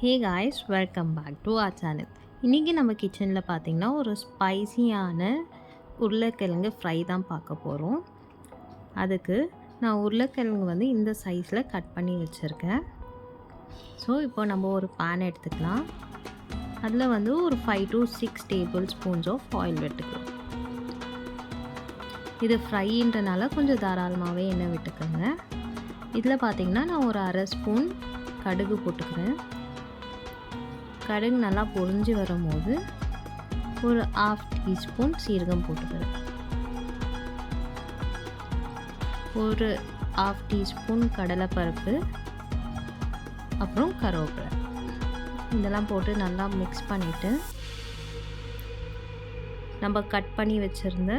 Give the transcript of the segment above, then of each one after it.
Hey guys welcome back to our channel இன்றைக்கி நம்ம கிச்சனில் பார்த்திங்கன்னா ஒரு ஸ்பைசியான உருளைக்கிழங்கு ஃப்ரை தான் பார்க்க போகிறோம் அதுக்கு நான் உருளைக்கிழங்கு வந்து இந்த சைஸில் கட் பண்ணி வச்சுருக்கேன். ஸோ இப்போ நம்ம ஒரு பேன் எடுத்துக்கலாம். அதில் வந்து ஒரு five to six tablespoons of oil விட்டுக்கலாம். இது ஃப்ரைன்றனால கொஞ்சம் தாராளமாகவே எண்ணெய் விட்டுக்கோங்க. இதில் பார்த்திங்கன்னா நான் ஒரு அரை ஸ்பூன் கடுகு போட்டுக்கிறேன். கடுகு நல்லா பொரிஞ்சு வரும்போது ஒரு ஆஃப் டீஸ்பூன் சீரகம் போட்டுக்கிறேன் ஒரு ஆஃப் டீஸ்பூன் கடலைப்பருப்பு அப்புறம் கருவேப்பிலை. இதெல்லாம் போட்டு நல்லா மிக்ஸ் பண்ணிவிட்டு நம்ம கட் பண்ணி வச்சுருந்த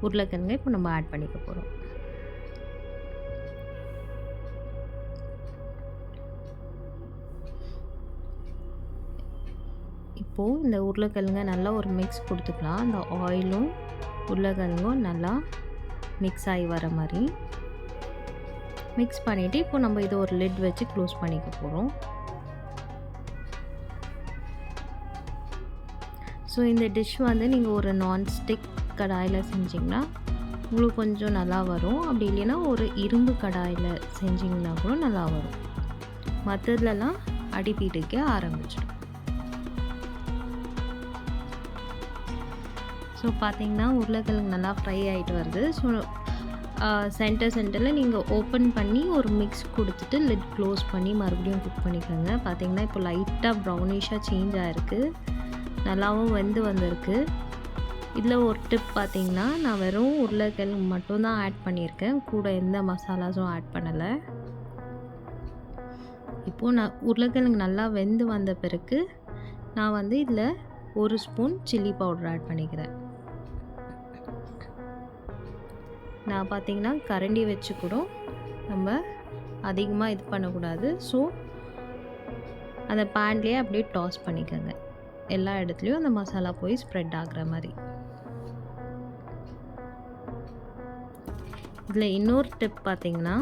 உருளைக்கிழங்கை இப்போ நம்ம ஆட் பண்ணிக்க போகிறோம் இப்போது இந்த உருளைக்கிழங்க நல்லா ஒரு மிக்ஸ் கொடுத்துக்கலாம். அந்த ஆயிலும் உருளைக்கிழங்கும் நல்லா மிக்ஸ் ஆகி வர மாதிரி. மிக்ஸ் பண்ணிவிட்டு இப்போ நம்ம இதை ஒரு லிட் வச்சு க்ளோஸ் பண்ணிக்க போகிறோம் ஸோ இந்த டிஷ் வந்து நீங்கள் ஒரு நான்ஸ்டிக் கடாயில் செஞ்சிங்கன்னா உங்களுக்கு கொஞ்சம் நல்லா வரும். அப்படி இல்லைன்னா ஒரு இரும்பு கடாயில் செஞ்சிங்கன்னா கூட நல்லா வரும். மற்றதுலலாம் அடிப்பிடிக்க ஆரம்பிச்சிடும். ஸோ பார்த்தீங்கன்னா உருளைக்கிழங்கு நல்லா ஃப்ரை ஆகிட்டு வருது. ஸோ சென்டர் சென்டரில் நீங்கள் ஓப்பன் பண்ணி ஒரு மிக்ஸ் கொடுத்துட்டு லிட் க்ளோஸ் பண்ணி மறுபடியும் குக் பண்ணிக்கோங்க. பார்த்தீங்கன்னா இப்போ லைட்டாக ப்ரௌனிஷாக சேஞ்ச் ஆகிருக்கு நல்லாவும் வெந்து வந்திருக்கு. இதில் ஒரு டிப் பார்த்தீங்கன்னா நான் வெறும் உருளைக்கிழங்கு மட்டும்தான் ஆட் பண்ணியிருக்கேன். கூட எந்த மசாலாஸும் ஆட் பண்ணலை. இப்போது நான் உருளைக்கிழங்கு நல்லா வெந்து வந்த பிறகு நான் வந்து இதில் ஒரு ஸ்பூன் சில்லி பவுடர் ஆட் பண்ணிக்கிறேன். நான் பார்த்தீங்கன்னா கரண்டி வச்சு கூட நம்ம அதிகமாக இது பண்ணக்கூடாது. ஸோ அந்த பேன்லேயே அப்படியே டாஸ் பண்ணிக்கோங்க. எல்லா இடத்துலையும் அந்த மசாலா போய் ஸ்ப்ரெட் ஆகிற மாதிரி. இதில் இன்னொரு டிப் பார்த்தீங்கன்னா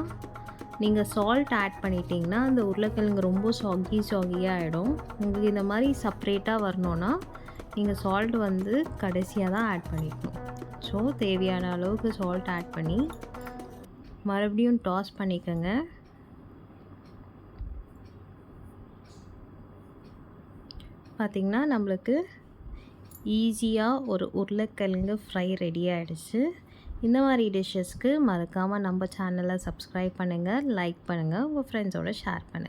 நீங்கள் சால்ட் ஆட் பண்ணிட்டீங்கன்னா அந்த உருளைக்கிழங்கு ரொம்ப சாகி சாகியாக ஆகிடும் உங்களுக்கு இந்த மாதிரி செப்ரேட்டாக வரணுன்னா நீங்கள் சால்ட் வந்து கடைசியாக தான் ஆட் பண்ணிக்கணும். ஸோ தேவையான அளவுக்கு சால்ட் ஆட் பண்ணி மறுபடியும் டாஸ் பண்ணிக்கோங்க. பார்த்திங்கன்னா நம்மளுக்கு ஈஸியாக ஒரு உருளைக்கிழங்கு ஃப்ரை ரெடி ஆகிடுச்சு இந்த மாதிரி டிஷ்ஷஸ்க்கு மறக்காமல் நம்ம சேனலை சப்ஸ்கிரைப் பண்ணுங்கள் லைக் பண்ணுங்கள் உங்கள் ஃப்ரெண்ட்ஸோடு ஷேர் பண்ணுங்கள்